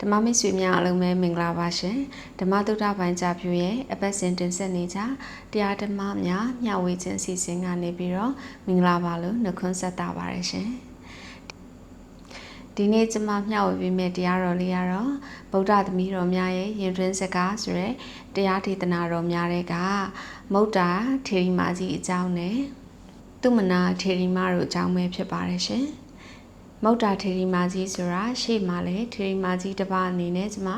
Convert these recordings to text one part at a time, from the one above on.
ဓမ္မမိတ်ဆွေများအားလုံးပဲမင်္ဂလာပါရှင်ဓမ္မတုဒ္ဒပိုင်းကြပြရဲ့အပတ်စဉ်တင်ဆက်နေကြတရားဓမ္မများမျှဝေခြင်းစီစဉ်ကနေပြီးတော့မင်္ဂလာပါလို့နှုတ်ခွန်းဆက်တာပါတယ်ရှင်ဒီနေ့ကျွန်မမျှဝေပေးမယ့်တရားတော်လေးကတော့ဗုဒ္ဓသမီးတော်များရဲ့ယဉ်တွင်းစကားဆိုရဲတရားဒေသနာတော်များတဲ့ကမုဒ္တာထေရီမာကြီးအကြောင်းနဲ့သူမနာထေရီမာတို့အကြောင်းပဲဖြစ်ပါတယ်ရှင်။ မုတ်တာထေရီမာကြီးဆိုတာရှေ့မှာလည်းထေရီမာကြီးတစ်ပါးအနေနဲ့ကျွန်မ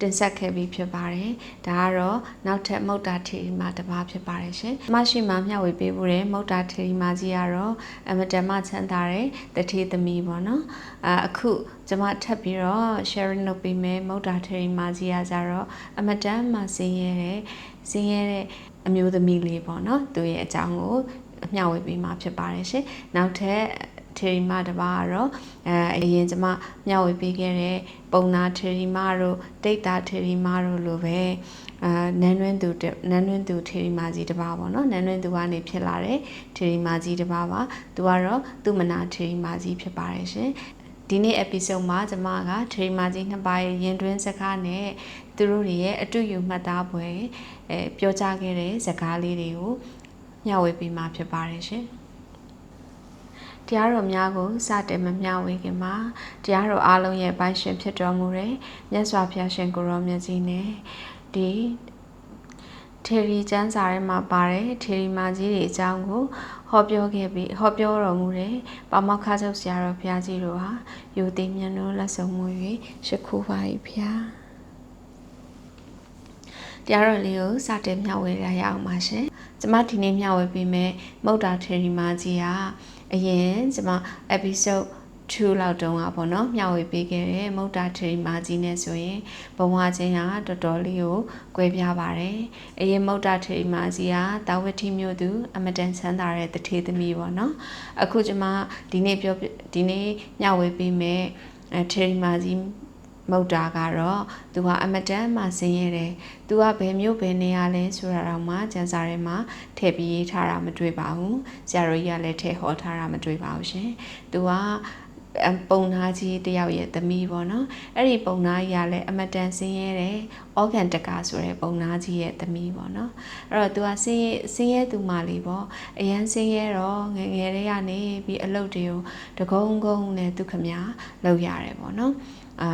တင်ဆက်ခဲ့ပြီးဖြစ်ပါတယ်။ဒါကတော့နောက်ထပ်မုတ်တာထေရီမာတစ်ပါးဖြစ်ပါတယ်ရှင်။ကျွန်မရှိမှမျှဝေပေးဖို့တဲ့မုတ်တာထေရီမာကြီးကတော့အမတန်မှချမ်းသာတဲ့တထေသမီးပေါ့နော်။အအခုကျွန်မထပ်ပြီးတော့ sharing လုပ်ပေးမယ်မုတ်တာထေရီမာကြီးကကြတော့အမတန်မှဆင်းရဲတဲ့ဆင်းရဲတဲ့အမျိုးသမီးလေးပေါ့နော်။သူရဲ့အကြောင်းကိုမျှဝေပေးမှာဖြစ်ပါတယ်ရှင်။နောက်ထပ် ထေရီမတပါကတော့အဲအရင်ကျမမျှဝေပေးခဲ့တဲ့ပုံနာထေရီမတို့တိတ်တာထေရီမတို့လိုပဲအာနန်းတွင်းသူနန်းတွင်းသူထေရီမကြီးတပါပေါ့နော်နန်းတွင်းသူကနေဖြစ်လာတဲ့ထေရီမကြီးတပါပါသူကတော့သူမနာထေရီမကြီးဖြစ်ပါတယ်ရှင်ဒီနေ့ episode မှာကျွန်မကထေရီမာကြီးနှစ်ပါးရဲ့ရင်တွင်းစကားနဲ့သူတို့တွေရဲ့အတူယူမှတ်သားပွဲအဲပြောကြားခဲ့တဲ့စကားလေးတွေကိုမျှဝေပေးမှာဖြစ်ပါတယ်ရှင်။ တရားတော်များကိုစတင်မမျှဝေခင်မှာတရားတော်အားလုံးရဲ့ပိုင်ရှင်ဖြစ်တော်မူတဲ့မြတ်စွာဘုရားရှင်ကိုရောမြတ်ကြီးနဲ့ဒီထေရီကျမ်းစာထဲမှာပါတဲ့ထေရီမာကြီးတွေအကြောင်းကိုဟောပြောခဲ့ပြီးဟောပြောတော်မူတဲ့ပါမောက္ခချုပ်ဆရာတော်ဘုရားကြီးတို့ဟာယူသိမြတ်လို့လက်ဆောင်မူ၍ရှ िख ူပါ၏ဘုရားတရားတော်လေးကိုစတင်မျှဝေရရအောင်ပါရှင်။ကျမဒီနေ့မျှဝေပေးမယ်မုတ်တာထေရီမာကြီးက အရင်ကျမ episode 2လောက်တုန်းကပေါ့နော်မျှဝေပေးခဲ့တဲ့မုတ်တာထေရီမာကြီးနဲ့ဆိုရင်ဘဝချင်းဟာတော်တော်လေးကို꿰ပြပါတယ်။အရင်မုတ်တာထေရီမာကြီးကတာဝတိမျိုးသူအမတန်ချမ်းသာတဲ့တထေသမီးပေါ့နော်။အခုကျမဒီနေ့ပြောဒီနေ့မျှဝေပေးမယ်ထေရီမာကြီး မုတ်တာကတော့သူကအမတန်မှဆင်းရဲတယ်။သူကဘယ်မျိုးဘယ်နေရာလဲဆိုတာတော့မှကျန်စာထဲမှာထည့်ပြီးရေးထားတာမတွေ့ပါဘူး။ဆရာတော်ကြီးကလည်းထည့်ဟောထားတာမတွေ့ပါဘူးရှင်။သူကပုံနာကြီးတယောက်ရဲ့သမီးပေါ့နော်အဲ့ဒီပုံနာကြီးကလည်းအမတန်ဆင်းရဲတယ်။ organ တကာဆိုတဲ့ပုံနာကြီးရဲ့သမီးပေါ့နော်အဲ့တော့သူကဆင်းရဲဆင်းရဲသူမလေးပေါ့အရန်ဆင်းရဲတော့ငငယ်လေးကနေပြီးအလုပ်တွေကိုတကုံကုံနဲ့သူခမလုပ်ရတယ်ပေါ့နော် အာ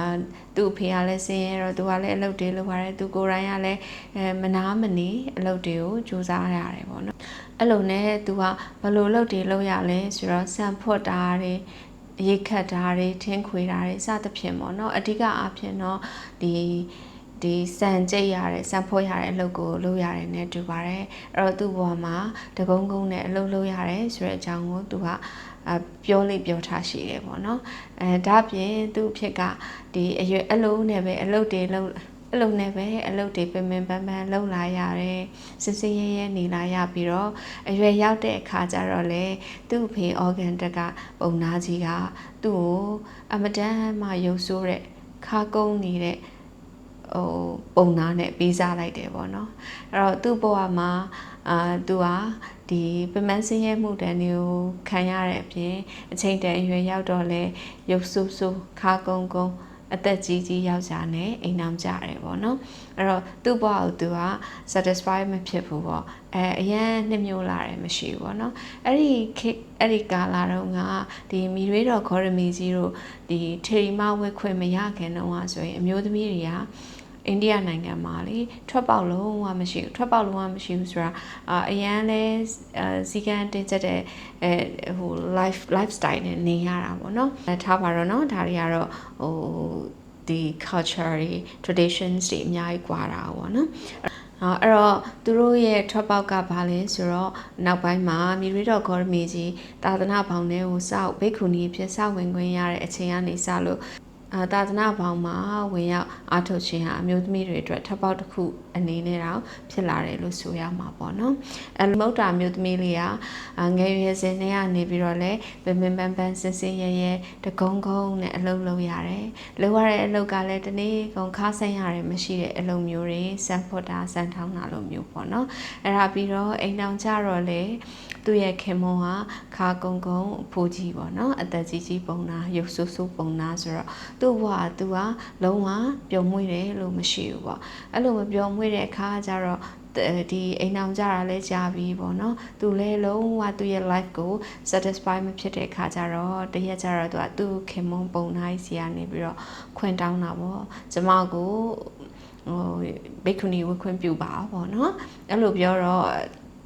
သူ့အဖေကလည်းဆင်းရဲတော့သူကလည်းအလုပ်တွေလုပ်ရတယ်သူကိုယ်တိုင်ကလည်းအဲမနာမနေအလုပ်တွေကိုစူးစမ်းရတယ်ပေါ့နော်အဲ့လိုနဲ့သူကဘယ်လိုလုပ်တွေလုပ်ရလဲဆိုတော့စံဖွတ်တာတွေရိတ်ခတ်တာတွေထင်းခွေတာတွေစသဖြင့်ပေါ့နော်အဓိကအားဖြင့်တော့ဒီဒီစံကြိတ်ရတဲ့စံဖွက်ရတဲ့အလုပ်ကိုလုပ်ရတယ်နဲ့တူပါတယ်အဲ့တော့သူ့ဘဝမှာတကုန်းကုန်းနဲ့အလုပ်လုပ်ရတယ်ဆိုတဲ့အကြောင်းကိုသူကအ ပြောလိပြောထားရှိတယ်ပေါ့နော်အဲဒါပြင်သူ့ဖြစ်ကဒီအရွယ်အလုံးနဲ့ပဲအလုပ်တွေလုပ်အလုပ်နဲ့ပဲအလုပ်တွေပင်ပင်ပန်းပန်းလုပ်လာရတယ်စစ်စစ်ရဲရဲနေလာရပြီးတော့အရွယ်ရောက်တဲ့အခါကျတော့လေသူ့ဖေ organ တက်ကပုံနာကြီးကသူ့ကိုအမတန်မှရုပ်ဆိုးတဲ့ခါကုန်းနေတဲ့ ဟိုပုံနာနဲ့ပေးစားလိုက်တယ်ပေါ့နော်အဲ့တော့သူ့ဘဝမှာအာသူဟာဒီပမန်းစင်းရဲမှုတန်တွေကိုခံရတဲ့အပြင်အချိန်တန်အရွယ်ရောက်တော့လဲရုပ်ဆူဆူခါကုန်းကုန်းအသက်ကြီးကြီးယောက်ျားနဲ့အိမ်အောင်ကြတယ်ပေါ့နော်အဲ့တော့သူ့ဘဝကိုသူက satisfy မဖြစ်ဘူးပေါ့အဲအရန်နှစ်မျိုးလာတယ်မရှိဘူးပေါ့နော်အဲ့ဒီအဲ့ဒီကာလာတော့ကဒီမီရွေးတော်ခေါ်ရမီကြီးတို့ဒီထေရီမဝက်ခွင့်မရခင်တော့ဆိုရင်အမျိုးသမီးတွေက အိန္ဒိယနိုင်ငံမှာလေထွက်ပေါက်လုံးဝမရှိဘူးထွက်ပေါက်လုံးဝမရှိဘူးဆိုတာအာအရန်လဲစီကံတင်ကျက်တဲ့အဲဟို life lifestyle နဲ့နေရတာပေါ့နော်အဲထားပါတော့နော်ဒါတွေကတော့ဟိုဒီ culture တွေ traditions တွေအများကြီးကွာတာပေါ့နော်အဲ့တော့သူတို့ရဲ့ထွက်ပေါက်ကဘာလဲဆိုတော့နောက်ပိုင်းမှာမိရီတော်ဂေါ်ရမီကြီးသာသနာပေါင်းတွေကိုစောက်ဘိက္ခုနီဖြစ်စောက်ဝင်ခွင့်ရတဲ့အချိန်ကနေစလို့ အာသာသနာပေါင်းမှာဝင်ရောက်အားထုတ်ခြင်းဟာအမျိုးသမီးတွေအတွက်ထပ်ပေါက်တစ်ခု အနေနဲ့တော့ဖြစ်လာတယ်လို့ဆိုရမှာပေါ့နော်အဲမုတ်တာမျိုးသမီးလေးကငယ်ရွယ်စဉ်နဲ့ကနေပြီးတော့လဲပင်ပင်ပန်းပန်းစင်စင်ရဲရဲတကုန်းကုန်းနဲ့အလုပ်လုပ်ရတယ်လုပ်ရတဲ့အလုပ်ကလည်းတနေ့ကုန်ခါဆိုင်ရတယ်မရှိတဲ့အလုပ်မျိုးတွေစံဖွတ်တာစံထောင်းတာလိုမျိုးပေါ့နော်အဲ့ဒါပြီးတော့အိမ်တောင်ကြတော့လေသူ့ရဲ့ခင်မွန်ဟာခါကုန်းကုန်းအဖိုးကြီးပေါ့နော်အသက်ကြီးကြီးပုံနာရုပ်ဆူဆူပုံနာဆိုတော့သူ့ဘဝကသူကလုံးဝပျော်မွေ့တယ်လို့မရှိဘူးပေါ့အဲ့လိုမပျော်မွေ့တဲ့အခါကျတော့ဒီအိမ်အောင်ကြတာလဲကြာပြီပေါ့နော်သူလဲလုံးဝသူ့ရဲ့ life ကို satisfy မဖြစ်တဲ့အခါကျတော့တရက်ကျတော့သူကသူ့ခင်မုန်းပုံနိုင်စီကနေပြီးတော့ခွင့်တောင်းတာပေါ့ကျမကိုဟိုဘိက္ခုနီဝတ်ခွင့်ပြုပါပေါ့နော်အဲ့လိုပြောတော့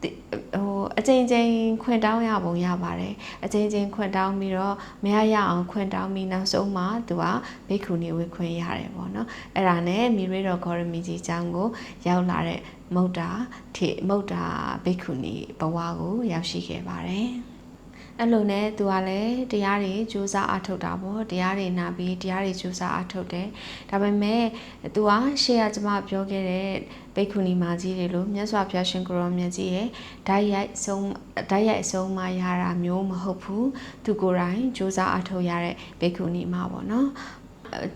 ဟိုအချိန်ချင်းခွင့်တောင်းရပုံရပါတယ်အချိန်ချင်းခွင့်တောင်းပြီးတော့မရရအောင်ခွင့်တောင်းပြီးနောက်ဆုံးမှသူကဘိက္ခုနီဝတ်ခွင့်ရတယ်ပေါ့နော်အဲ့ဒါနဲ့မိရေတော်ဂေါရမီကြီးကျောင်းကိုရောက်လာတဲ့မုတ်တာထေမုတ်တာဘိက္ခုနီဘဝကိုရောက်ရှိခဲ့ပါတယ် အဲ့လိုနဲ့သူကလည်းတရားတွေစူးစမ်းအထုတ်တာပေါ့တရားတွေနာပြီးတရားတွေစူးစမ်းအထုတ်တယ်ဒါပေမဲ့သူကရှေ့ကကျွန်မပြောခဲ့တဲ့ဘိက္ခုနီမာကြီးတွေလို့မြတ်စွာဘုရားရှင်ကိုရောမြတ်ကြီးရဲ့ဓာတ်ရိုက်ဆုံးဓာတ်ရိုက်ဆုံးမရတာမျိုးမဟုတ်ဘူးသူကိုယ်တိုင်စူးစမ်းအထုတ်ရတဲ့ဘိက္ခုနီမာပေါ့နော်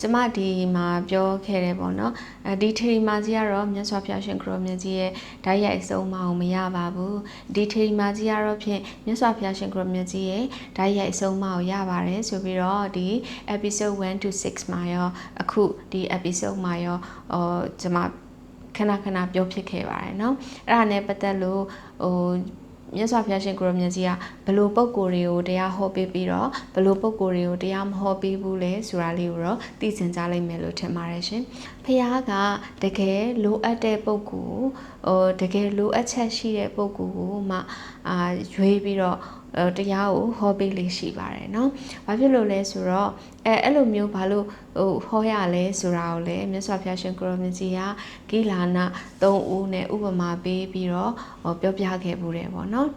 ကျမဒီမှာပြောခဲ့တယ်ပေါ့နော်အဲဒီထေရီမာကြီးကတော့မြတ်စွာဘုရားရှင်ခရောမြတ်ကြီးရဲ့ဓာတ်ရိုက်အဆုံးမအောင်မရပါဘူးဒီထေရီမာကြီးကတော့ဖြင့်မြတ်စွာဘုရားရှင်ခရောမြတ်ကြီးရဲ့ဓာတ်ရိုက်အဆုံးမအောင်ရပါတယ်ဆိုပြီးတော့ဒီ episode 1 to 6မှာရောအခုဒီ episode မှာရောဟိုကျမခဏခဏပြောဖြစ်ခဲ့ပါတယ်เนาะအဲ့ဒါနဲ့ပတ်သက်လို့ဟို မြတ်စွာဘုရားရှင်ကိုရမြတ်ကြီးကဘလို့ပုံကိုယ်တွေကိုတရားဟောပေးပြီးတော့ဘလို့ပုံကိုယ်တွေကိုတရားမဟောပေးဘူးလဲဆိုတာလေးကိုတော့သိစင်ကြလိမ့်မယ်လို့ထင်ပါတယ်ရှင်။ဘုရားကတကယ်လိုအပ်တဲ့ပုံကိုဟိုတကယ်လိုအပ်ချက်ရှိတဲ့ပုံကိုမှအာရွေးပြီးတော့ တရားကိုဟောပေးလေးရှိပါတယ်เนาะ။ဘာဖြစ်လို့လဲဆိုတော့အဲအဲ့လိုမျိုးဘာလို့ဟိုဟောရလဲဆိုတာကိုလည်းမြတ်စွာဘုရားရှင်ကိုရောမြတ်ကြီးကဂိလာနာ၃ဦးနဲ့ဥပမာပေးပြီးတော့ဟောပြောပြခဲ့မှုတယ်ပေါ့နော်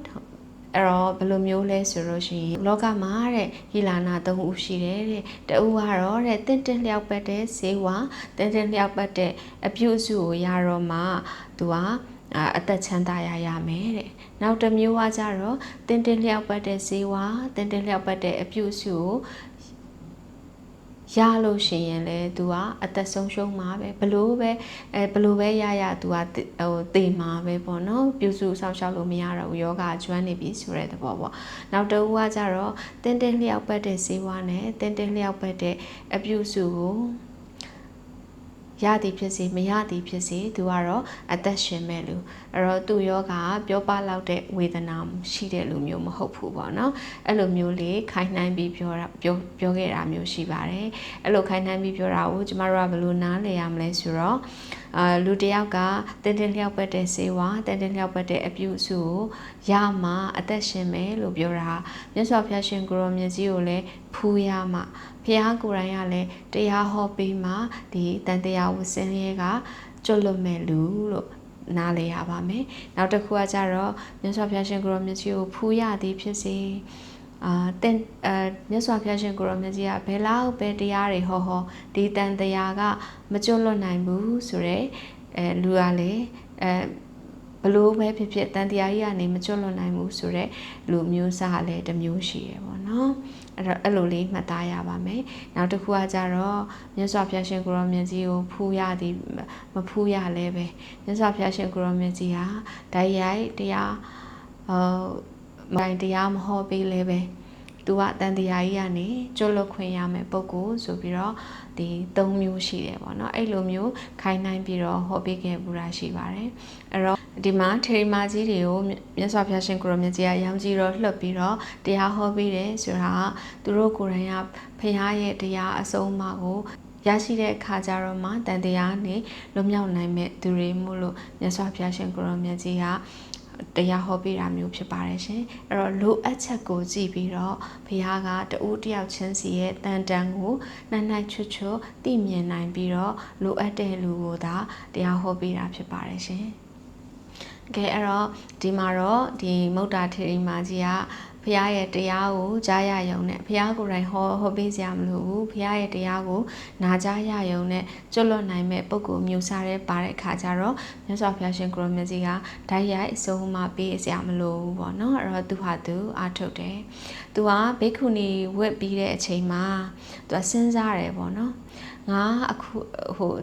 အဲ့တော့ဘယ်လိုမျိုးလဲဆိုလို့ရှိရင်လောကမှာတဲ့ဟီလာနာ၃ဦးရှိတယ်တဲ့တဦးကတော့တဲ့တင့်တင့်လျောက်ပတ်တဲ့ဈေးဝါတင့်တင့်လျောက်ပတ်တဲ့အပြုစုကိုရတော့မှသူက အသက်ချမ်းသာရရမယ်တဲ့နောက်တစ်မျိုးကကြတော့တင်းတင်းလျောက်ပတ်တဲ့ဈေးဝါတင်းတင်းလျောက်ပတ်တဲ့အပြုစုကိုရလို့ရှိရင်လေ तू ကအသက်ဆုံးရှုံးမှာပဲဘလို့ပဲအဲဘလို့ပဲရရ तू ကဟိုတေမှာပဲပေါ့နော်ပြုစုဆောင်ရှောက်လို့မရတော့ဘူးယောဂကျွမ်းနေပြီဆိုတဲ့သဘောပေါ့နောက်တစ်ဦးကကြတော့တင်းတင်းလျောက်ပတ်တဲ့ဈေးဝါနဲ့တင်းတင်းလျောက်ပတ်တဲ့အပြုစုကို ရသည်ဖြစ်စေမရသည်ဖြစ်စေသူကတော့အသက်ရှင်မဲ့လူအဲ့တော့သူယောဂပြောပလောက်တဲ့ဝေဒနာရှိတဲ့လူမျိုးမဟုတ်ဘူးပေါ့နော်အဲ့လိုမျိုးလေးခိုင်းနှိုင်းပြီးပြောတာပြောပြောခဲ့တာမျိုးရှိပါတယ်အဲ့လိုခိုင်းနှိုင်းပြီးပြောတာကိုကျမတို့ကဘယ်လိုနားလည်ရမလဲဆိုတော့ အာလူတယောက်ကတင်းတင်းလျောက်ပတ်တဲ့စေဝါတင်းတင်းလျောက်ပတ်တဲ့အပြုစုကိုရမှအသက်ရှင်မယ်လို့ပြောတာမြတ်စွာဘုရားရှင်ကိုရောမြတ်ကြီးကိုလည်းဖူးရမှဘုရားကိုယ်တိုင်ကလည်းတရားဟောပေးမှဒီတန်တရားဝစင်းလေးကကျွတ်လွတ်မဲ့လူလို့နားလေရပါမယ်။နောက်တစ်ခုကကြတော့မြတ်စွာဘုရားရှင်ကိုရောမြတ်ကြီးကိုဖူးရသည်ဖြစ်စေ အာတင်အာမြတ်စွာဘုရားရှင်ကိုရောမြတ်ကြီးကဘယ်လောက်ပဲတရားတွေဟောဟောဒီတန်တရားကမကျွတ်လွတ်နိုင်ဘူးဆိုတော့အဲလူကလေအဲဘလို့ပဲဖြစ်ဖြစ်တန်တရားကြီးကနေမကျွတ်လွတ်နိုင်ဘူးဆိုတော့လူမျိုးစားလည်းတစ်မျိုးရှိရပေါ့နော်အဲ့တော့အဲ့လိုလေးမှတ်သားရပါမယ်နောက်တစ်ခုကကြတော့မြတ်စွာဘုရားရှင်ကိုရောမြတ်ကြီးကိုဖူးရသည်မဖူးရလဲပဲမြတ်စွာဘုရားရှင်ကိုရောမြတ်ကြီးဟာဓာတ်ရိုက်တရားဟော မိုင်တရားမဟောပေးလဲပဲသူကတန်တရားကြီးကနေကျွတ်လွတ်ခွင့်ရမယ်ပုံကိုဆိုပြီးတော့ဒီ၃မျိုးရှိတယ်ပေါ့နော်အဲ့လိုမျိုးခိုင်းနိုင်ပြီးတော့ဟောပေးခဲ့ပူတာရှိပါတယ်အဲ့တော့ဒီမှာထေရီမာကြီးတွေကိုမြတ်စွာဘုရားရှင်ကိုရောမြတ်ကြီးကရောင်ကြီးတော့လှုပ်ပြီးတော့တရားဟောပေးတယ်ဆိုတာကသူတို့ကိုယ်တိုင်ကဖခင်ရဲ့တရားအဆုံးအမကိုရရှိတဲ့အခါကျတော့မှတန်တရားနဲ့လွတ်မြောက်နိုင်မဲ့သူတွေမို့လို့မြတ်စွာဘုရားရှင်ကိုရောမြတ်ကြီးက တရားဟောပေးတာမျိုးဖြစ်ပါတယ်ရှင်အဲ့တော့လိုအပ်ချက်ကိုကြည့်ပြီးတော့ဘုရားကတူတယောက်ချင်းစီရဲ့တန်တန်ကိုနိုင်နိုင်ချွတ်ချွတ်သိမြင်နိုင်ပြီးတော့လိုအပ်တဲ့လူကိုသာတရားဟောပေးတာဖြစ်ပါတယ်ရှင်ကဲအဲ့တော့ဒီမှာတော့ဒီမုဒ္ဒထေရီမာကြီးက ဖះရဲ့တရားကိုကြားရယုံနဲ့ဖះကိုယ်တိုင်ဟောဟောပေးစရာမလိုဘူးဖះရဲ့တရားကိုနာကြားရယုံနဲ့ကျွတ်လွတ်နိုင်မဲ့ပုံကိုမျိုးစားတဲ့ပါတဲ့ခါကျတော့မြတ်စွာဘုရားရှင်ကိုရမြတ်ကြီးကဓာတ်ရိုက်အဆုံးမပေးစရာမလိုဘူးပေါ့နော်အဲ့တော့သူဟာသူအာထုတ်တယ်သူကဘိက္ခုနီဝတ်ပြီးတဲ့အချိန်မှာသူကစဉ်းစားတယ်ပေါ့နော်ငါအခုဟို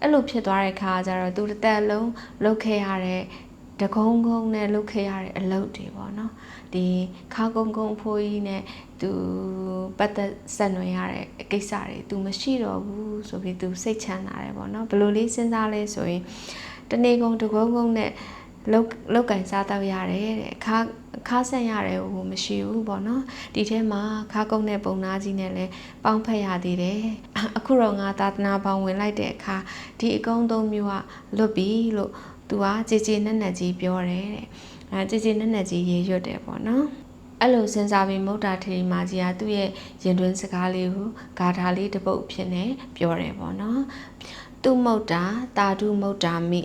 အဲ့လိုဖြစ်သွားတဲ့ခါကျတော့သူတစ်သက်လုံးလှုပ်ခဲ့ရတဲ့ဘ တကုန်းကုန်းနဲ့လုပ်ခဲ့ရတဲ့အလုပ်တွေပေါ့နော်ဒီခါကုန်းကုန်းဖိုးကြီးနဲ့သူပတ်သက်ဆက်နွယ်ရတဲ့ကိစ္စတွေသူမရှိတော့ဘူးဆိုပြီးသူစိတ်ချမ်းသာတယ်ပေါ့နော်ဘယ်လိုလေးစဉ်းစားလဲဆိုရင်တနေ့ကုန်တကုန်းကုန်းနဲ့လောက်လောက်ကင်စားတော့ရတယ်တဲ့ခါခါဆန့်ရတယ်ဟိုမရှိဘူးပေါ့နော်ဒီထဲမှာခါကုန်းတဲ့ပုံနာကြီးနဲ့လည်းပေါင်းဖက်ရသေးတယ်အခုတော့ငါသာသနာပေါင်းဝင်လိုက်တဲ့အခါဒီအကုန်းသုံးမျိုးကလွတ်ပြီလို့ သူကကြည်ကြည်နက်နက်ကြီးပြောတယ်တဲ့အဲကြည်ကြည်နက်နက်ကြီးရေရွတ်တယ်ပေါ့နော်အဲ့လိုစဉ်းစားပြီးမုတ်တာထေရီမာကြီးကသူ့ရဲ့ရင်တွင်းစကားလေးကိုဂါထာလေးတစ်ပုတ်ဖြစ်နေပြောတယ်ပေါ့နော်သူမုတ်တာတာတုမုတ်တာမိ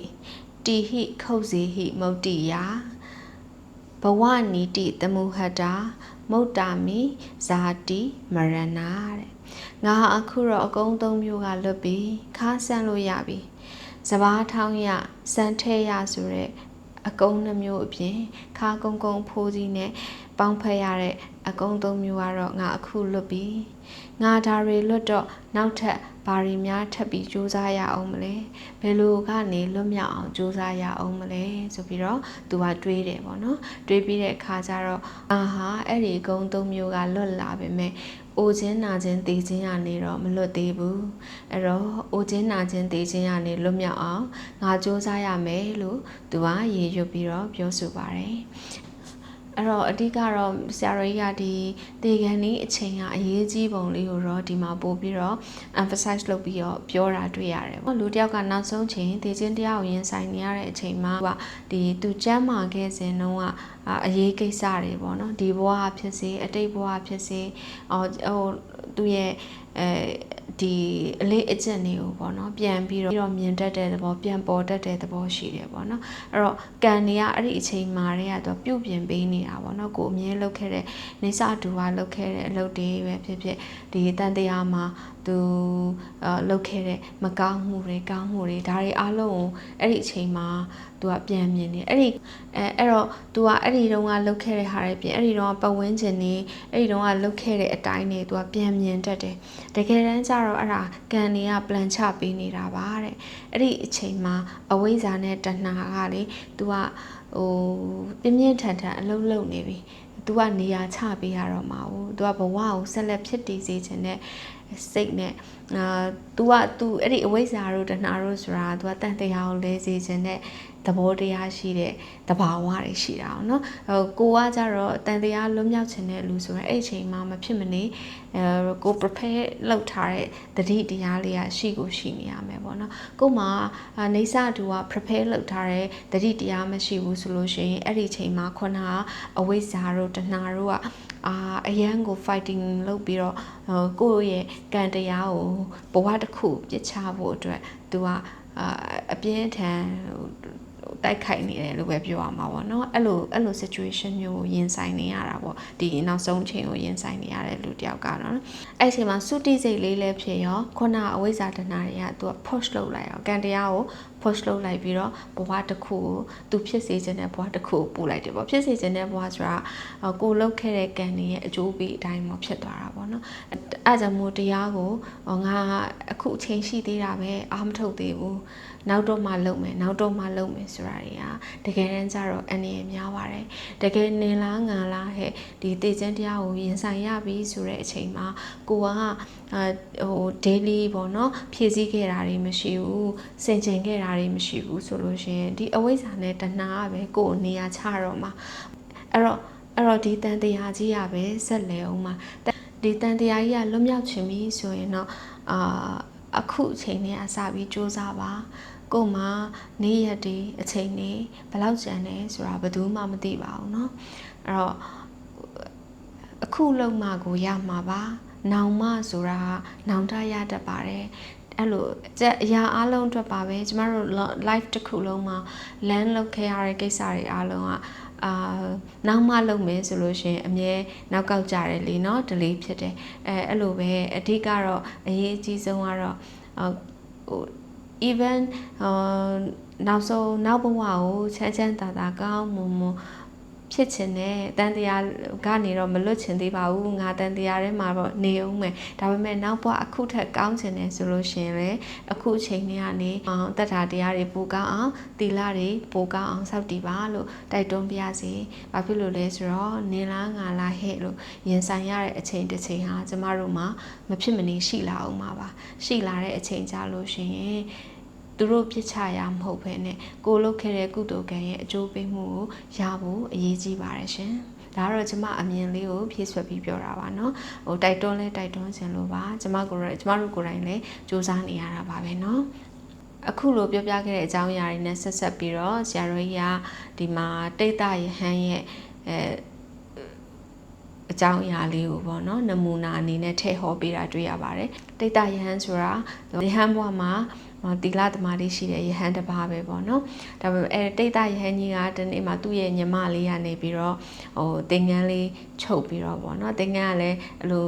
တိဟိခုတ်စီဟိမုတ်တိယာဘဝနီတိတမှုဟတာမုတ်တာမိဇာတိမရဏတဲ့ငါအခုတော့အကုန်းသုံးမျိုးကလွတ်ပြီခါဆန်းလို့ရပြီ စဘာထောင်းရစမ်းထဲရဆိုတဲ့အကုန်းနှမျိုးအပြင်ခါကုန်းကုန်းဖိုးကြီးနဲ့ပေါင်းဖက်ရတဲ့အကုန်းသုံးမျိုးကတော့ငါအခုလွတ်ပြီငါဒါတွေလွတ်တော့နောက်ထပ်ဘာတွေများထပ်ပြီးစူးစမ်းရအောင်မလဲဘယ်လိုကနေလွတ်မြောက်အောင်စူးစမ်းရအောင်မလဲဆိုပြီးတော့သူကတွေးတယ်ပေါ့နော်တွေးပြီးတဲ့အခါကျတော့အာဟာအဲ့ဒီအကုန်းသုံးမျိုးကလွတ်လာပေမဲ့ အိုခြင်းနာခြင်းတည်ခြင်းရနေတော့မလွတ်သေးဘူးအဲ့တော့အိုခြင်းနာခြင်းတည်ခြင်းရနေလွတ်မြောက်အောင်ငါစူးစမ်းရမယ်လို့သူကရေရွတ်ပြီးတော့ပြောဆိုပါတယ် အဲ့တော့အဓိကတော့ဆရာတော်ကြီးကဒီတေကန်လေးအချိန်ကအရေးကြီးပုံလေးကိုတော့ဒီမှာပို့ပြီးတော့ emphasize လုပ်ပြီးတော့ပြောတာတွေ့ရတယ်ပေါ့လူတယောက်ကနောက်ဆုံးချိန်တေချင်းတရားကိုရင်ဆိုင်နေရတဲ့အချိန်မှာကဒီသူကျမ်းမာခဲ့စဉ်တုန်းကအရေးကိစ္စတွေပေါ့နော်ဒီဘဝဖြစ်စေအတိတ်ဘဝဖြစ်စေဟိုသူ့ရဲ့ အဲဒီအလေးအကျင့်တွေကိုပေါ့နော်ပြန်ပြီးတော့ပြီးတော့မြင်တတ်တဲ့သဘောပြန်ပေါ်တတ်တဲ့သဘောရှိတယ်ပေါ့နော်အဲ့တော့ကံတွေကအဲ့ဒီအချိန်မှာတည်းကတော့ပြုတ်ပြင်ပေးနေတာပေါ့နော်ကိုအမြဲလုပ်ခဲ့တဲ့နေစာတူကလုပ်ခဲ့တဲ့အလုပ်တွေပဲဖြစ်ဖြစ်ဒီတန်တရားမှာ သူလုပ်ခဲ့တဲ့မကောင်းမှုတွေကောင်းမှုတွေဒါတွေအားလုံးကိုအဲ့ဒီအချိန်မှာသူကပြန်မြင်နေအဲ့ဒီအဲအဲ့တော့သူကအဲ့ဒီတုန်းကလုပ်ခဲ့တဲ့ဟာတွေပြင်အဲ့ဒီတုန်းကပတ်ဝန်းကျင်နေအဲ့ဒီတုန်းကလုပ်ခဲ့တဲ့အတိုင်းနေသူကပြန်မြင်တတ်တယ်တကယ်တမ်းကျတော့အဲ့ဒါကံတွေကပြန်ချပေးနေတာပါတဲ့အဲ့ဒီအချိန်မှာအဝိဇ္ဇာနဲ့တဏှာကလေသူကဟိုပြင်းပြင်းထန်ထန်အလုံးလုံးနေပြီသူကနေရာချပေးရတော့မှာ ਉਹ သူကဘဝကိုဆက်လက်ဖြစ်တည်စေခြင်းနဲ့ စိတ်နဲ့အာ तू က तू အဲ့ဒီအဝိဇ္ဇာတို့တဏှာတို့ဆိုတာ तू ကတန်တရားကိုလဲစေခြင်းနဲ့သဘောတရားရှိတဲ့တဘာဝတွေရှိတာအောင်နော်ဟိုကိုကကြတော့တန်တရားလွတ်မြောက်ခြင်းတဲ့လူဆိုရင်အဲ့အချိန်မှမဖြစ်မနေအဲကို prepare လုပ်ထားတဲ့တတိတရားလေးကရှိကိုရှိနေရမယ်ပေါ့နော်ကိုမှနေစာတူက prepare လုပ်ထားတဲ့တတိတရားမရှိဘူးဆိုလို့ရှိရင်အဲ့ဒီချိန်မှာခုနကအဝိဇ္ဇာတို့တဏှာတို့က အာအရန်ကို fighting လုပ်ပြီးတော့ကိုယ့်ရဲ့ကံတရားကိုဘဝတစ်ခုပြစ်ချဖို့အတွက်သူကအအပြင်းထန် တိုက်ခိုက်နေတယ်လို့ပဲပြောရမှာပေါ့နော်အဲ့လိုအဲ့လို situation မျိုးကိုရင်ဆိုင်နေရတာပေါ့ဒီနောက်ဆုံးချိန်ကိုရင်ဆိုင်နေရတဲ့လူတယောက်ကတော့အဲ့ချိန်မှာစုတိစိတ်လေးလည်းဖြစ်ရောခုနအဝိဇ္ဇာတဏှာတွေကသူက push လုပ်လိုက်ရောကံတရားကို push လုပ်လိုက်ပြီးတော့ဘဝတစ်ခုကိုသူဖြစ်စေခြင်းတဲ့ဘဝတစ်ခုကိုပို့လိုက်တယ်ပေါ့ဖြစ်စေခြင်းတဲ့ဘဝဆိုတာကိုလှုပ်ခဲ့တဲ့ကံတွေရဲ့အကျိုးပေးအတိုင်းပေါ့ဖြစ်သွားတာပေါ့နော်အဲ့ကြောင့်မို့တရားကိုငါအခုအချိန်ရှိသေးတာပဲအားမထုတ်သေးဘူး နောက်တော့မှလုပ်မယ်နောက်တော့မှလုပ်မယ်ဆိုတာတွေကတကယ်တမ်းကျတော့အနေရများပါတယ်တကယ်နေလားငါလားဟဲ့ဒီတေခြင်းတရားကိုရင်ဆိုင်ရပြီဆိုတဲ့အချိန်မှာကိုကဟို daily ပေါ့နော်ဖြည့်ဆည်းခဲ့တာတွေမရှိဘူးစင်ကြင်ခဲ့တာတွေမရှိဘူးဆိုလို့ရှိရင်ဒီအဝိဇ္ဇာနဲ့တဏှာကပဲကိုယ်နေရာချတော့မှာအဲ့တော့အဲ့တော့ဒီတန်တရားကြီးရပဲဆက်လဲအောင်မှာဒီတန်တရားကြီးကလွတ်မြောက်ခြင်းပြီဆိုရင်တော့အာ အခုအချိန်နဲ့အစားပြီးစူးစမ်းပါကို့မှာနေ့ရက်တွေအချိန်တွေဘယ်လောက်ကျန်လဲဆိုတာဘယ်သူမှမသိပါဘူးเนาะအဲ့တော့အခုလုံးမှကိုရမှာပါနောင်မှဆိုတာနောင်တရတတ်ပါတယ်အဲ့လိုအရာအလုံးအတွက်ပါပဲကျမတို့ live တစ်ခုလုံးမှာ land လောက်ခဲ့ရတဲ့ကိစ္စတွေအလုံးက အာနောက်မှလုပ်မယ်ဆိုလို့ရှင်အမြဲနောက်ောက်ကြတယ်လေနော် delay ဖြစ်တယ်အဲအဲ့လိုပဲအဓိကတော့အရေးအကြီးဆုံးကတော့ဟို even ဟိုနောက်ဆုံးနောက်ဘဝကိုချမ်းချမ်းသာသာကောင်းမွန်မွန် ဖြဖြစ်ချင်တယ်တန်တရားကနေတော့မလွတ်ချင်သေးပါဘူးငါတန်တရားထဲမှာတော့နေအောင်မယ်ဒါပေမဲ့နောက်ဘဝအခုထက်ကောင်းချင်တယ်ဆိုလို့ရှိရင်လေအခုအချိန်လေးကနေအောင်တတ်တာတရားတွေပိုကောင်းအောင်သီလတွေပိုကောင်းအောင်စောင့်တည်ပါလို့တိုက်တွန်းပြရစီဘာဖြစ်လို့လဲဆိုတော့နေလားငါလားဟဲ့လို့ရင်ဆိုင်ရတဲ့အချိန်တစ်ချိန်ဟာကျမတို့မှာမဖြစ်မနေရှိလာအောင်ပါပါရှိလာတဲ့အချိန်ကြလို့ရှိရင် သူတို့ပြစ်ချရာမဟုတ်ဘဲနဲ့ကိုလုတ်ခဲ့တဲ့ကုသိုလ်ကံရဲ့အကျိုးပေးမှုကိုရဖို့အရေးကြီးပါတယ်ရှင်။ဒါတော့ကျမအမြင်လေးကိုဖြည့်ဆွက်ပြီးပြောတာပါနော်။ဟိုတိုက်တွန်းလဲတိုက်တွန်းခြင်းလို့ပါ။ကျမကိုယ်ကျမတို့ကိုယ်တိုင်လည်းစူးစမ်းနေရတာပါပဲနော်။အခုလိုပြောပြခဲ့တဲ့အကြောင်းအရာတွေနဲ့ဆက်ဆက်ပြီးတော့ဆရာတော်ကြီးကဒီမှာတိတ်တရဟန်းရဲ့အဲအကြောင်းအရာလေးကိုပေါ့နော်နမူနာအနေနဲ့ထည့်ဟောပေးတာတွေ့ရပါတယ်တိတ်တရဟန်းဆိုတာရဟန်းဘဝမှာ တီလာသမားလေးရှိတဲ့ယဟန်တစ်ပါးပဲပေါ့နော်ဒါပေမဲ့အဲတိတ်တယဟန်ကြီးကဒီနေ့မှာသူ့ရဲ့ညီမလေးကနေပြီးတော့ဟိုသင်္ကန်းလေးချုပ်ပြီးတော့ပေါ့နော်သင်္ကန်းကလည်းအဲ့လို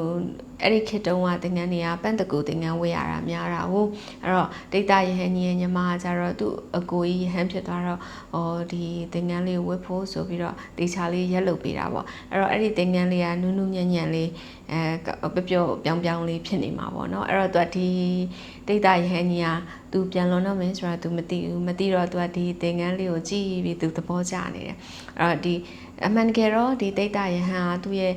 အဲ့ဒီခေတ်တုန်းကသင်္ကန်းတွေကပန့်တကူသင်္ကန်းဝေးရတာများတာဟုတ်အဲ့တော့ဒိတ်တာယဟန်ကြီးရဲ့ညီမကကြတော့သူ့အကိုကြီးယဟန်ဖြစ်သွားတော့ဟောဒီသင်္ကန်းလေးဝတ်ဖို့ဆိုပြီးတော့တေချာလေးရက်လုပ်ပေးတာပေါ့အဲ့တော့အဲ့ဒီသင်္ကန်းလေးကနူးနူးညံ့ညံ့လေးအဲပျော့ပျော့ပြောင်းပြောင်းလေးဖြစ်နေမှာပေါ့နော်အဲ့တော့သူကဒီဒိတ်တာယဟန်ကြီးကသူပြန်လွန်တော့မင်းဆိုတာ तू မသိဘူးမသိတော့ तू ကဒီသင်္ကန်းလေးကိုကြည့်ပြီး तू သဘောကျနေတယ်အဲ့တော့ဒီ အမှန်တကယ်တော့ဒီတိတ်တယဟန်ဟာသူ့ရဲ့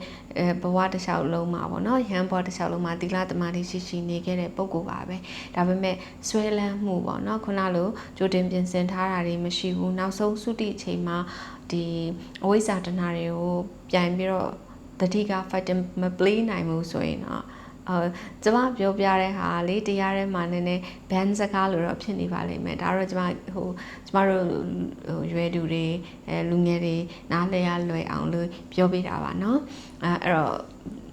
ဘဝတစ်လျှောက်လုံးမှာပေါ့နော်ယဟန်ဘဝတစ်လျှောက်လုံးမှာသီလသမာဓိရှိရှိနေခဲ့တဲ့ပုံကိုပါပဲဒါပေမဲ့ဆွဲလန်းမှုပေါ့နော်ခုနလိုကြိုတင်ပြင်ဆင်ထားတာတွေမရှိဘူးနောက်ဆုံးစုတိအချိန်မှာဒီအဝိဇ္ဇာတဏှာတွေကိုပြန်ပြီးတော့တတိက fight မ play နိုင်ဘူးဆိုရင်တော့အော် ကျမပြောပြတဲ့ဟာလေးတရားထဲမှာနည်းနည်း band စကားလို့တော့ဖြစ်နေပါလိမ့်မယ်ဒါတော့ကျမဟိုကျမတို့ဟိုရွယ်သူတွေအဲလူငယ်တွေနားလည်ရလွယ်အောင်လို့ပြောပြတာပါเนาะအဲအဲ့တော့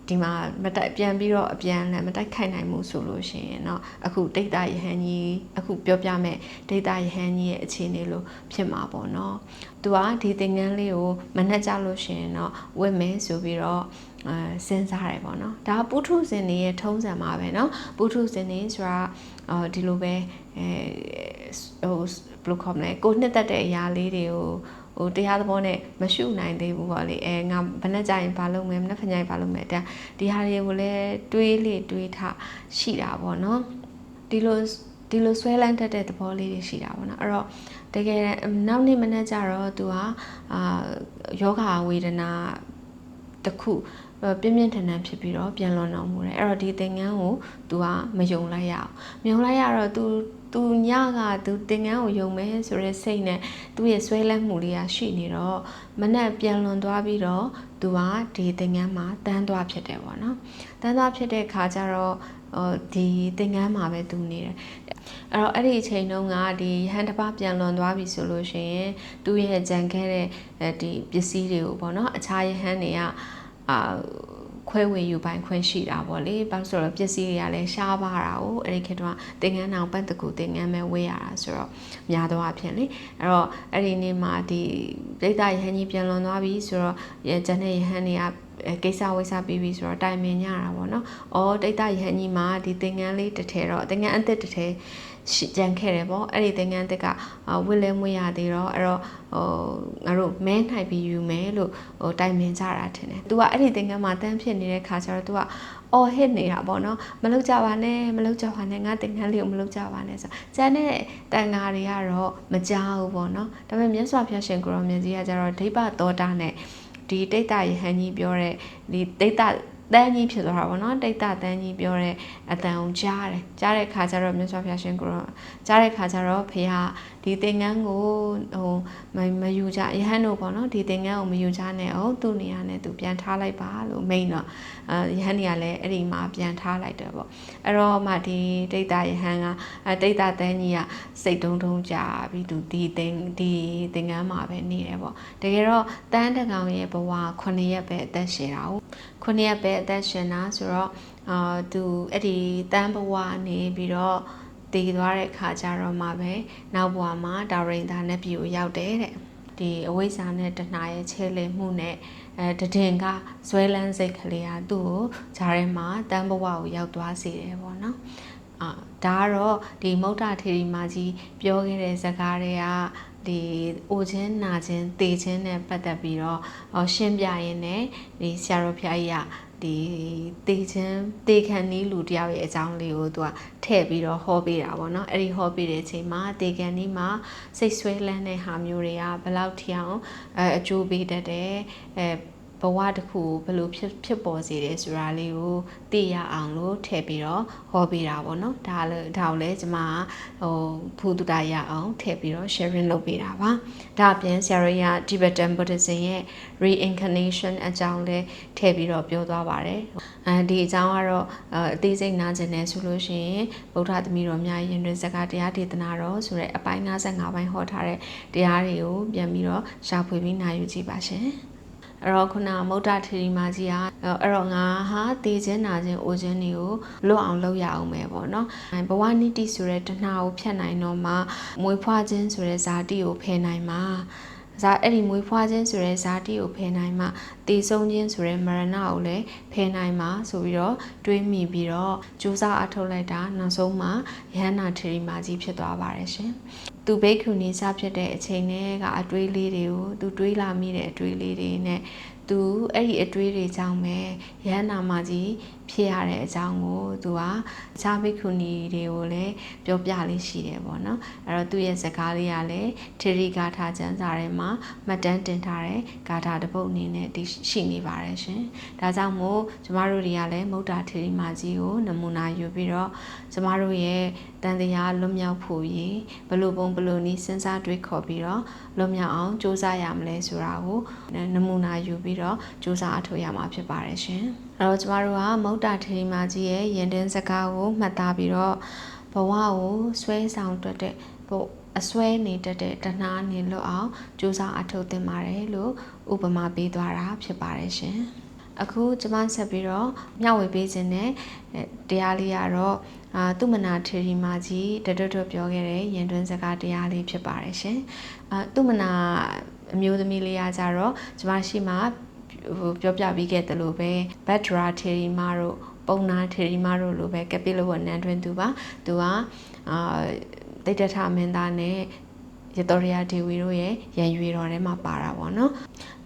ဒီမှာမတိုက်ပြန်ပြီးတော့အပြန်လည်းမတိုက်ခိုက်နိုင်ဘူးဆိုလို့ရှိရင်เนาะအခုဒိတ်တာယဟန်ကြီးအခုပြောပြမဲ့ဒိတ်တာယဟန်ကြီးရဲ့အခြေအနေလို့ဖြစ်မှာပေါ့เนาะသူကဒီသင်္ကန်းလေးကိုမနှက်ကြလို့ရှိရင်เนาะဝတ်မယ်ဆိုပြီးတော့ အဲစဉ်းစားတယ်ပေါ့နော်ဒါပုထုဇဉ်တွေရဲ့ထုံးစံပါပဲเนาะပုထုဇဉ်တွေဆိုတာအော်ဒီလိုပဲအဲဟိုဘယ်လိုခေါ်မလဲကိုနှစ်သက်တဲ့အရာလေးတွေကိုဟိုတရားသဘောနဲ့မရှုနိုင်သေးဘူးပေါ့လေအဲငါဘယ်နဲ့ကြရင်ဘာလုပ်မယ်မနဲ့ဖညာရင်ဘာလုပ်မယ်ဒါဒီဟာတွေကိုလည်းတွေးလေတွေးထရှိတာပေါ့နော်ဒီလိုဒီလိုဆွဲလန်းတတ်တဲ့သဘောလေးတွေရှိတာပေါ့နော်အဲ့တော့တကယ်နောက်နေ့မနေ့ကျတော့သူကအာယောဂဝေဒနာတစ်ခု ပြင်းပြင်းထန်ထန်ဖြစ်ပြီးတော့ပြန်လွန်တော်မူတယ်အဲ့တော့ဒီသင်္ကန်းကို तू ကမယုံလိုက်ရအောင်မယုံလိုက်ရတော့ तू သူညကသူတင်ငန်းကိုယုံမယ်ဆိုတဲ့စိတ်နဲ့သူ့ရဲ့ဆွဲလန်းမှုလေးကရှိနေတော့မနဲ့ပြန်လွန်သွားပြီးတော့သူကဒီတင်ငန်းမှာတန်းသွားဖြစ်တယ်ပေါ့နော်တန်းသွားဖြစ်တဲ့ခါကျတော့ဟိုဒီတင်ငန်းမှာပဲသူနေတယ်အဲ့တော့အဲ့ဒီအချိန်တုန်းကဒီဟန်တပပြန်လွန်သွားပြီဆိုလို့ရှိရင်သူ့ရဲ့ကြံခဲ့တဲ့ဒီပစ္စည်းတွေကိုပေါ့နော်အခြားရဟန်းတွေက အာခွဲဝေယူပိုင်ခွင့်ရှိတာပေါ့လေဘာလို့ဆိုတော့ပစ္စည်းတွေကလည်းရှားပါတာကိုအဲ့ဒီခေတ်ကသင်္ကန်းအောင်ပတ်တကူသင်္ကန်းပဲဝေးရတာဆိုတော့များသောအားဖြင့်လေအဲ့တော့အဲ့ဒီနေ့မှာဒီဒိဋ္ဌယဟန်ကြီးပြန်လွန်သွားပြီဆိုတော့ကျန်တဲ့ယဟန်တွေကကိစ္စဝိစ္စပြီးပြီဆိုတော့တိုင်ပင်ကြတာပေါ့နော်။အော်ဒိဋ္ဌယဟန်ကြီးမှာဒီသင်္ကန်းလေးတစ်ထည်တော့သင်္ကန်းအသစ်တစ်ထည် ကြံခဲ့တယ်ပေါ့အဲ့ဒီသင်္ကန်းသစ်ကဝစ်လဲမွေးရသေးတော့အဲ့တော့ဟိုငါတို့မဲနိုင်ပြီးယူမယ်လို့ဟိုတိုင်ပင်ကြတာထင်တယ်။ तू ကအဲ့ဒီသင်္ကန်းမှာတန်းဖြစ်နေတဲ့ခါကျတော့ तू ကအော်ဟစ်နေတာပေါ့နော်မလုပ်ကြပါနဲ့မလုပ်ကြပါနဲ့ငါသင်္ကန်းလေးကိုမလုပ်ကြပါနဲ့ဆိုကျန်တဲ့တန်ဃာတွေကတော့မကြောက်ဘူးပေါ့နော်ဒါပေမဲ့မြတ်စွာဘုရားရှင်ကိုရောမြတ်ကြီးကကျတော့ဒိဗ္ဗသောတာနဲ့ဒီတိတ်တယဟန်ကြီးပြောတဲ့ဒီတိတ်တ တန်းကြီးဖြစ်သွားတာပေါ့နော်တိတ်တတန်းကြီးပြောတဲ့အတန်ကိုကြားတယ်ကြားတဲ့ခါကျတော့မြတ်စွာဘုရားရှင်ကိုရောကြားတဲ့ခါကျတော့ဖခင်ဒီသင်္ကန်းကိုဟိုမမယူကြယဟန်တို့ပေါ့နော်ဒီသင်္ကန်းကိုမယူကြနဲ့အောင်သူ့နေရာနဲ့သူပြန်ထားလိုက်ပါလို့မိန်တော့အဲ ယဟန်တွေကလည်းအဲ့ဒီမှာပြန်ထားလိုက်တယ်ပေါ့အဲ့တော့မှဒီဒိတ်တာယဟန်ကအဲဒိတ်တာတန်းကြီးကစိတ်တုံးတုံးကြပြီးသူဒီသင်ဒီသင်္ကန်းမှာပဲနေတယ်ပေါ့တကယ်တော့တန်းတကောင်ရဲ့ဘဝ9ရက်ပဲအသက်ရှင်တာဟုတ်9ရက်ပဲအသက်ရှင်တာဆိုတော့အာသူအဲ့ဒီတန်းဘဝနေပြီးတော့တည်သွားတဲ့ခါကျတော့မှပဲနောက်ဘဝမှာဒါရိန်သာနဲ့ပြည်ကိုရောက်တယ်တဲ့ ဒီအဝိဇ္ဇာနဲ့တဏှာရဲ့ချဲလေမှုနဲ့အဲတည်င်ကဇွဲလန်းစိတ်ကလေးဟာသူ့ကိုဂျားထဲမှာတန်းဘဝကိုရောက်သွားစေတယ်ပေါ့နော်အာဒါကတော့ဒီမௌဒ္ဒထေရီမကြီးပြောခဲ့တဲ့ဇာတ်ကားတွေကဒီအိုခြင်းနာခြင်းသေခြင်းနဲ့ပတ်သက်ပြီးတော့ဟောရှင်းပြရင်းနဲ့ဒီဆရာတော်ဖျားကြီးက ဒီတေချင်းတေခံနီးလူတယောက်ရဲ့အကြောင်းလေးကိုသူကထည့်ပြီးတော့ဟောပေးတာပေါ့နော်အဲ့ဒီဟောပေးတဲ့အချိန်မှာတေခံနီးမှာစိတ်ဆွဲလန်းတဲ့ဟာမျိုးတွေကဘယ်လောက်ထိအောင်အဲအကျိုးပေးတတ်တယ်အဲ ဘဝတစ်ခုဘယ်လိုဖြစ်ဖြစ်ပေါ်စေတယ်ဆိုတာလေးကိုသိရအောင်လို့ထည့်ပြီးတော့ဟောပေးတာပေါ့နော်ဒါလည်းဒါကိုလည်းကျွန်မဟိုဖူတူတာရအောင်ထည့်ပြီးတော့ sharing လုပ်ပေးတာပါဒါအပြင်ဆရာရ Tibetan Buddhism ရဲ့ reincarnation အကြောင်းလည်းထည့်ပြီးတော့ပြောသွားပါတယ်အဲဒီအကြောင်းကတော့အသေးစိတ်နားကျင်နေဆိုလို့ရှိရင်ဗုဒ္ဓသမီးတော်များရင်တွင်စကားတရားဒေသနာတော်ဆိုတဲ့အပိုင်း55ပိုင်းဟောထားတဲ့တရားတွေကိုပြန်ပြီးတော့ရှာဖွေပြီးနာယူကြည့်ပါရှင် အဲ့တော့ခုနမုဒ္ဒထေရီမာကြီးကအဲ့တော့ငါဟာတေခြင်းနာခြင်းအိုခြင်းတွေကိုလွတ်အောင်လုပ်ရအောင်ပဲပေါ့နော်ဘဝနိတိဆိုတဲ့တဏှာကိုဖျက်နိုင်တော့မှမွေးဖွားခြင်းဆိုတဲ့ဇာတိကိုဖယ်နိုင်မှာ ဇာအဲ့ဒီမွေးဖွားခြင်းဆိုတဲ့ဇာတိကိုဖယ်နိုင်မှတည်ဆုံးခြင်းဆိုတဲ့မရဏကိုလည်းဖယ်နိုင်မှာဆိုပြီးတော့တွေးမိပြီးတော့ကြိုးစားအထုတ်လိုက်တာနောက်ဆုံးမှယဟနာထေရီမာကြီးဖြစ်သွားပါတယ်ရှင်သူဘိက္ခုနီစဖြစ်တဲ့အချိန်နဲ့ကအတွေးလေးတွေကိုသူတွေးလာမိတဲ့အတွေးလေးတွေနဲ့သူအဲ့ဒီအတွေးတွေကြောင့်ပဲရဟန္တာမကြီး ဖြစ်ရတဲ့အကြောင်းကိုသူကအခြားဘိက္ခုနီတွေကိုလည်းပြောပြလေးရှိတယ်ပေါ့နော်အဲ့တော့သူ့ရဲ့စကားလေးကလည်းထေရီဂါထာကျမ်းစာထဲမှာမှတ်တမ်းတင်ထားတဲ့ဂါထာတစ်ပုဒ်အနေနဲ့တရှိနေပါတယ်ရှင်ဒါကြောင့်မို့ကျမတို့တွေကလည်းမုဒ္ဒထေရီမကြီးကိုနမူနာယူပြီးတော့ကျမတို့ရဲ့တန်တရားလွတ်မြောက်ဖို့ရည်ဘလို့ပုံဘလို့နည်းစဉ်းစားတွေးခေါ်ပြီးတော့လွတ်မြောက်အောင်စူးစမ်းရမလဲဆိုတာကိုနမူနာယူပြီးတော့စူးစမ်းအထောက်ရမှာဖြစ်ပါတယ်ရှင်။ အဲ့တော့ကျမတို့ကမုဒ္ဒထေရီမကြီးရဲ့ယဉ်တင်းစကားကိုမှတ်သားပြီးတော့ဘဝကိုဆွဲဆောင်တွက်တဲ့ဘုအစွဲနေတတ်တဲ့တဏှာနေလွတ်အောင်ကြိုးစားအထောက်သင်ပါတယ်လို့ဥပမာပေးသွားတာဖြစ်ပါတယ်ရှင်။အခုကျမဆက်ပြီးတော့မျှဝေပေးခြင်းနဲ့တရားလေးကတော့အာသူမနာထေရီမာကြီးတတွတ်တွတ်ပြောခဲ့တဲ့ရင်တွင်းစကားတရားလေးဖြစ်ပါတယ်ရှင်။အာသူမနာအမျိုးသမီးလေးအားကြတော့ကျမရှိမှ ဟိုပြောပြပြီးခဲ့တယ်လို့ပဲဘတ်ဒရာထေရီမာတို့ပုံနာထေရီမာတို့လိုပဲကပိလဝနန်းတွင်သူပါသူကအာတိတ်တထမင်းသားနဲ့ရတော်ရယာဒေဝီတို့ရဲ့ရန်ရွေတော်ထဲမှာပါတာပေါ့နော်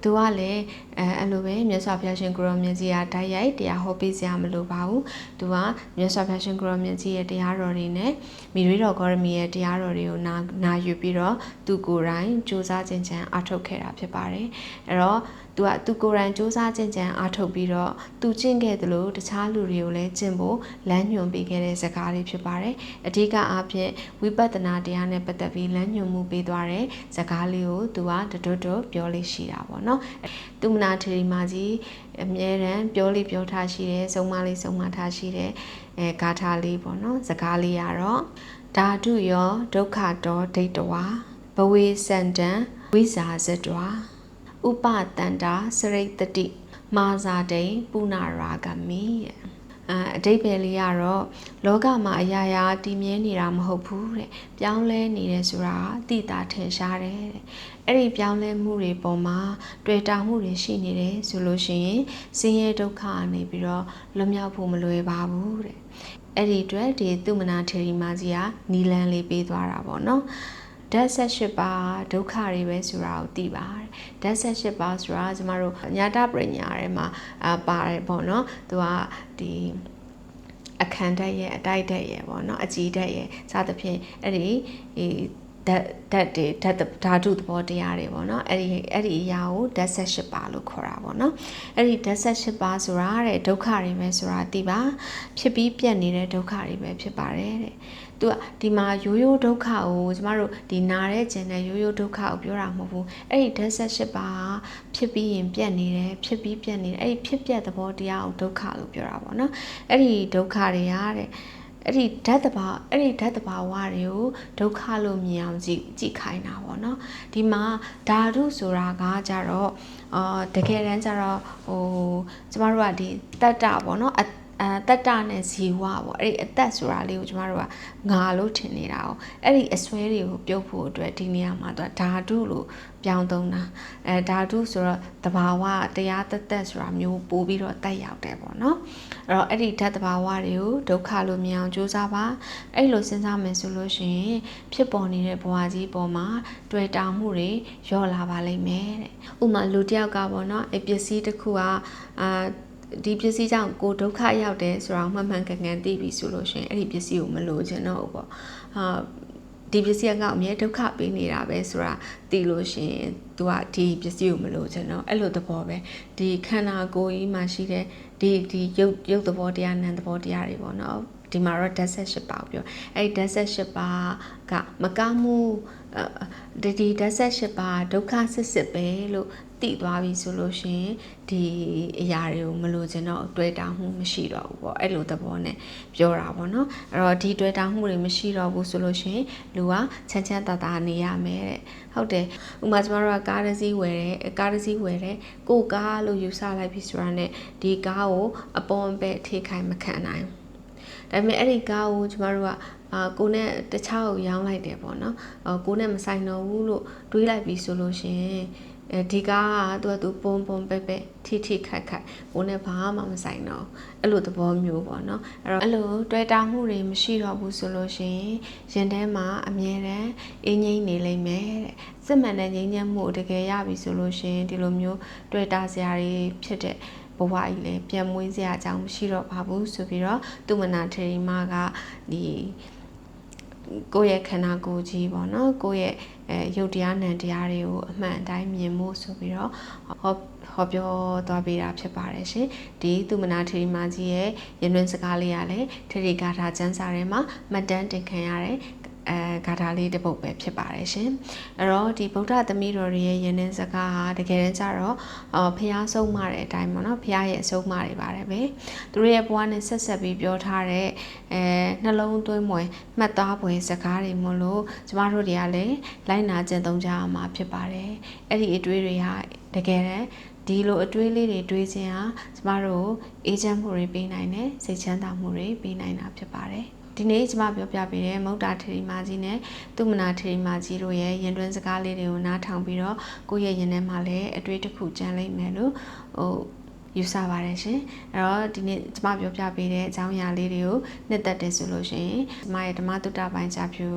သူကလည်းအဲအဲ့လိုပဲမြတ်စွာဘုရားရှင်ကိုရောမြတ်ကြီးကဓာတ်ရိုက်တရားဟောပေးစရာမလိုပါဘူးသူကမြတ်စွာဘုရားရှင်ကိုရောမြတ်ကြီးရဲ့တရားတော်တွေနဲ့မိရွေတော်ဂေါရမီရဲ့တရားတော်တွေကိုနာနာယူပြီးတော့သူကိုယ်တိုင်စူးစမ်းခြင်းချမ်းအထောက်ခဲ့တာဖြစ်ပါတယ်အဲ့တော့ သူကသူကိုယ်တိုင်စူးစမ်းခြင်းချမ်းအားထုတ်ပြီးတော့သူကျင့်ခဲ့သလိုတခြားလူတွေကိုလည်းကျင့်ဖို့လမ်းညွှန်ပေးခဲ့တဲ့ဇာတ်လေးဖြစ်ပါတယ်။အဓိကအားဖြင့်ဝိပဿနာတရားနဲ့ပတ်သက်ပြီးလမ်းညွှန်မှုပေးသွားတဲ့ဇာတ်လေးကိုသူကတတွတ်တွတ်ပြောလေးရှိတာပေါ့နော်။သူမနာထေရီမာကြီးအမြဲတမ်းပြောလေးပြောထားရှိတယ်၊ဆုံးမလေးဆုံးမထားရှိတယ်။အဲဂါထာလေးပေါ့နော်။ဇာတ်လေးကတော့ဓာတုယောဒုက္ခတောဒိဋ္ဌဝါဘဝေစန္တံဝိဇာဇတဝါ ဥပတန္တာစရိတ်တတိမာဇာတိပုနာရာဂမိအအတိတ်ပဲလေးကတော့လောကမှာအရာရာတည်မြဲနေတာမဟုတ်ဘူးတဲ့ပြောင်းလဲနေတယ်ဆိုတာသိတာထင်ရှားတယ်တဲ့အဲ့ဒီပြောင်းလဲမှုတွေပေါ်မှာတွေ့တာမှုတွေရှိနေတယ်ဆိုလို့ရှိရင်ဆင်းရဲဒုက္ခအနေပြီးတော့လွတ်မြောက်ဖို့မလွယ်ပါဘူးတဲ့အဲ့ဒီအတွက်ဒီသူမနာထေရီမာကြီးကနီလန်းလေးပေးသွားတာပေါ့နော် ဓာတ်ဆက်၈ပါးဒုက္ခတွေပဲဆိုတာကိုသိပါတယ်ဓာတ်ဆက်၈ပါးဆိုတာကျမတို့ညာတပညာထဲမှာအာပါတယ်ပေါ့နော်သူကဒီအခန်းဓာတ်ရဲ့အတိုက်ဓာတ်ရဲ့ပေါ့နော်အကြည်ဓာတ်ရဲ့စသဖြင့်အဲ့ဒီ ဓာတ်ဓာတ်တွေဓာတ်ဓာတုသဘောတရားတွေပေါ့နော်အဲ့ဒီအဲ့ဒီအရာကိုဓာတ်ဆက်၈ပါးလို့ခေါ်တာပေါ့နော်အဲ့ဒီဓာတ်ဆက်၈ပါးဆိုတာတဲ့ဒုက္ခတွေပဲဆိုတာသိပါဖြစ်ပြီးပြတ်နေတဲ့ဒုက္ခတွေပဲဖြစ်ပါတယ်တဲ့သူကဒီမှာရိုးရိုးဒုက္ခကိုကျမတို့ဒီနာတဲ့ကျင်တဲ့ရိုးရိုးဒုက္ခကိုပြောတာမဟုတ်ဘူးအဲ့ဒီဓာတ်ဆက်၈ပါးဖြစ်ပြီးရင်ပြတ်နေတယ်ဖြစ်ပြီးပြတ်နေတယ်အဲ့ဒီဖြစ်ပြတ်သဘောတရားကိုဒုက္ခလို့ပြောတာပေါ့နော်အဲ့ဒီဒုက္ခတွေရတဲ့ အဲ့ဒီဓာတ်တဘာအဲ့ဒီဓာတ်တဘာဝတွေကိုဒုက္ခလို့မြင်အောင်ကြည့်ကြည့်ခိုင်းတာပေါ့နော်ဒီမှာဓာတုဆိုတာကကြတော့အာတကယ်တမ်းကျတော့ဟိုကျမတို့ကဒီတတ္တပေါ့နော်အအဲတက်တာနဲ့ဇီဝပေါ့အဲ့ဒီအသက်ဆိုတာလေးကိုကျမတို့ကငါလို့ထင်နေတာ哦အဲ့ဒီအစွဲတွေကိုပြုတ်ဖို့အတွက်ဒီနေရာမှာသူကဓာတုလို့ ပြောင်းသုံးတာအဲဓာတုဆိုတော့တဘာဝတရားတက်တက်ဆိုတာမျိုးပို့ပြီးတော့တက်ရောက်တယ်ပေါ့နော်အဲ့တော့အဲ့ဒီဓာတ်တဘာဝတွေကိုဒုက္ခလို့မြင်အောင်ကြိုးစားပါအဲ့လိုစဉ်းစားမယ်ဆိုလို့ရှိရင်ဖြစ်ပေါ်နေတဲ့ဘဝကြီးပေါ်မှာတွေ့တာမှုတွေရော့လာပါလိမ့်မယ်တဲ့ဥပမာလူတစ်ယောက်ကပေါ့နော်အဲ့ပစ္စည်းတစ်ခုကအာဒီပစ္စည်းကြောင့်ကိုဒုက္ခရောက်တယ်ဆိုတာကိုမှန်မှန်ကန်ကန်သိပြီဆိုလို့ရှိရင်အဲ့ဒီပစ္စည်းကိုမလိုချင်တော့ဘူးပေါ့ဟာ ဒီပစ္စည်းကအမြဲဒုက္ခပေးနေတာပဲဆိုတာသိလို့ရှိရင် तू ကဒီပစ္စည်းကိုမလိုချင်တော့အဲ့လိုသဘောပဲဒီခန္ဓာကိုယ်ကြီးမှာရှိတဲ့ဒီဒီရုပ်ရုပ်သဘောတရားနာမ်သဘောတရားတွေပေါ့နော်ဒီမှာတော့ဓာတ်ဆက်၈ပါးကိုပြောအဲ့ဒီဓာတ်ဆက်၈ပါးကမကောင်းမှုအဲဒီဒီဓာတ်ဆက်၈ပါးဒုက္ခစစ်စစ်ပဲလို့ တည်သွားပြီဆိုလို့ရှိရင်ဒီအရာတွေကိုမလိုချင်တော့တွေ့တာမှုမရှိတော့ဘူးပေါ့အဲ့လိုသဘောနဲ့ပြောတာပေါ့နော်အဲ့တော့ဒီတွေ့တာမှုတွေမရှိတော့ဘူးဆိုလို့ရှိရင်လူကချမ်းချမ်းသာသာနေရမယ်တဲ့ဟုတ်တယ်ဥပမာကျမတို့ကကားတစ်စီးဝယ်တယ်ကားတစ်စီးဝယ်တယ်ကိုကားလို့ယူဆလိုက်ပြီဆိုတာနဲ့ဒီကားကိုအပေါ်အပဲထိခိုက်မခံနိုင်ဘူးဒါပေမဲ့အဲ့ဒီကားကိုကျမတို့ကအာကိုနဲ့တခြားကိုရောင်းလိုက်တယ်ပေါ့နော်အော်ကိုနဲ့မဆိုင်တော့ဘူးလို့တွေးလိုက်ပြီဆိုလို့ရှိရင် အဲဒီကားကသူကသူပုံပုံပဲပဲထိထိခတ်ခတ်ကိုနဲ့ဘာမှမဆိုင်တော့အဲ့လိုသဘောမျိုးပေါ့နော်အဲ့တော့အဲ့လိုတွေ့တာမှုတွေမရှိတော့ဘူးဆိုလို့ရှိရင်ရင်ထဲမှာအမြဲတမ်းအင်းငိမ့်နေလိမ့်မယ်တဲ့စစ်မှန်တဲ့ငြိမ်းချမ်းမှုတကယ်ရပြီဆိုလို့ရှိရင်ဒီလိုမျိုးတွေ့တာစရာတွေဖြစ်တဲ့ဘဝကြီးလည်းပြန်မွေးစရာအကြောင်းမရှိတော့ပါဘူးဆိုပြီးတော့သူမနာထေရီမကဒီ ကိုယ့်ရဲ့ခန္ဓာကိုယ်ကြီးပေါ့နော်ကိုယ့်ရဲ့အဲရုပ်တရားနံတရားတွေကိုအမှန်အတိုင်းမြင်ဖို့ဆိုပြီးတော့ဟောဟောပြောသွားပေးတာဖြစ်ပါတယ်ရှင်ဒီသူမနာထေရီမကြီးရဲ့ရင်တွင်စကားလေးရလဲထေရီဂါထာကျမ်းစာထဲမှာမှတ်တမ်းတင်ခံရတဲ့ အဲဂါထာလေးတစ်ပုဒ်ပဲဖြစ်ပါတယ်ရှင်အဲ့တော့ဒီဗုဒ္ဓသမီးတော်တွေရဲ့ယဉ်နှင်းစကားဟာတကယ်တမ်းကျတော့အော်ဖះဆုံးမတဲ့အတိုင်းပေါ့နော်ဖះရဲ့အဆုံးမတွေပါတယ်ပဲသူတို့ရဲ့ဘဝနဲ့ဆက်ဆက်ပြီးပြောထားတဲ့အဲနှလုံးသွင်းမွယ်မှတ်သားဖွယ်စကားတွေမို့လို့ကျမတို့တွေကလည်းလိုက်နာကျင့်သုံးကြရမှာဖြစ်ပါတယ်အဲ့ဒီအတွေ့တွေဟာတကယ်တမ်းဒီလိုအတွေးလေးတွေတွေးခြင်းဟာကျမတို့အေဂျင့်မှုတွေပေးနိုင်တယ်စိတ်ချမ်းသာမှုတွေပေးနိုင်တာဖြစ်ပါတယ် ဒီနေ့ကျမပြောပြပေးတဲ့မုတ်တာထရီမာကြီးနဲ့သူမနာထရီမာကြီးတို့ရဲ့ရင်တွင်းစကားလေးတွေကိုနားထောင်ပြီးတော့ကိုယ့်ရဲ့ရင်ထဲမှာလည်းအတွေ့တစ်ခုကြံလိမ့်မယ်လို့ဟိုယူဆပါတယ်ရှင်အဲ့တော့ဒီနေ့ကျမပြောပြပေးတဲ့အကြောင်းအရာလေးတွေကိုနှစ်သက်တယ်ဆိုလို့ရှိရင်ကျမရဲ့ဓမ္မတုတ္တပိုင်းချဖြူ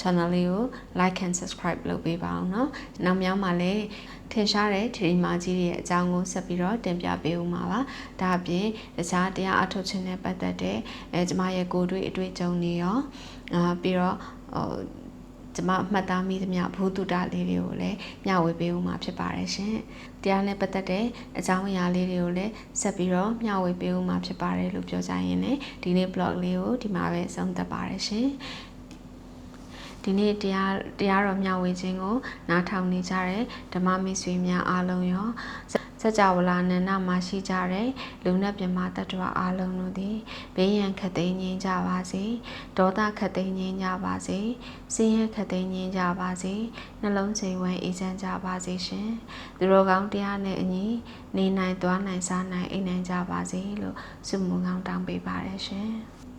channel လေးကို like and subscribe လုပ်ပေးပါအောင်เนาะနောက်မြောင်းမှာလည်း ထင်ရှားတဲ့ထရီမာကြီးရဲ့အကြောင်းကိုဆက်ပြီးတော့တင်ပြပေးဦးမှာပါဒါအပြင်တခြားတရားအထုတ်ခြင်းနဲ့ပတ်သက်တဲ့အဲကျမရဲ့ကိုယ်တွေ့အတွေ့အကြုံတွေရောအာပြီးတော့ဟိုကျမမှတ်သားမိသမျှဘုသူတလေးတွေကိုလည်းမျှဝေပေးဦးမှာဖြစ်ပါတယ်ရှင်။တရားနဲ့ပတ်သက်တဲ့အကြောင်းအရာလေးတွေကိုလည်းဆက်ပြီးတော့မျှဝေပေးဦးမှာဖြစ်ပါတယ်လို့ပြောကြရင်လည်းဒီနေ့ blog လေးကိုဒီမှာပဲဆုံးသက်ပါတယ်ရှင်။ ဒီနေ့တရားတရားတော်မျှဝေခြင်းကိုနားထောင်နေကြတဲ့ဓမ္မမိတ်ဆွေများအားလုံးရောစကြဝဠာနန္ဒမှာရှိကြတဲ့လူနဲ့ပြမတ္တဝအားလုံးတို့သည်ဘေးရန်ခတ်သိမ်းငြိမ်းကြပါစေဒေါသခတ်သိမ်းငြိမ်းကြပါစေစင်းရဲခတ်သိမ်းငြိမ်းကြပါစေနှလုံးစိမ်ဝဲအေးချမ်းကြပါစေရှင်သူတော်ကောင်းတရားနဲ့အညီနေနိုင်သွားနိုင်စားနိုင်အိမ်နိုင်ကြပါစေလို့ဆုမွန်ကောင်းတောင်းပေးပါတယ်ရှင်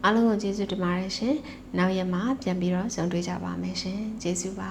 အားလုံးကိုကျေးဇူးတင်ပါတယ်ရှင်နောက်ရက်မှာပြန်ပြီးတော့ဆုံတွေ့ကြပါမယ်ရှင်ကျေးဇူးပါ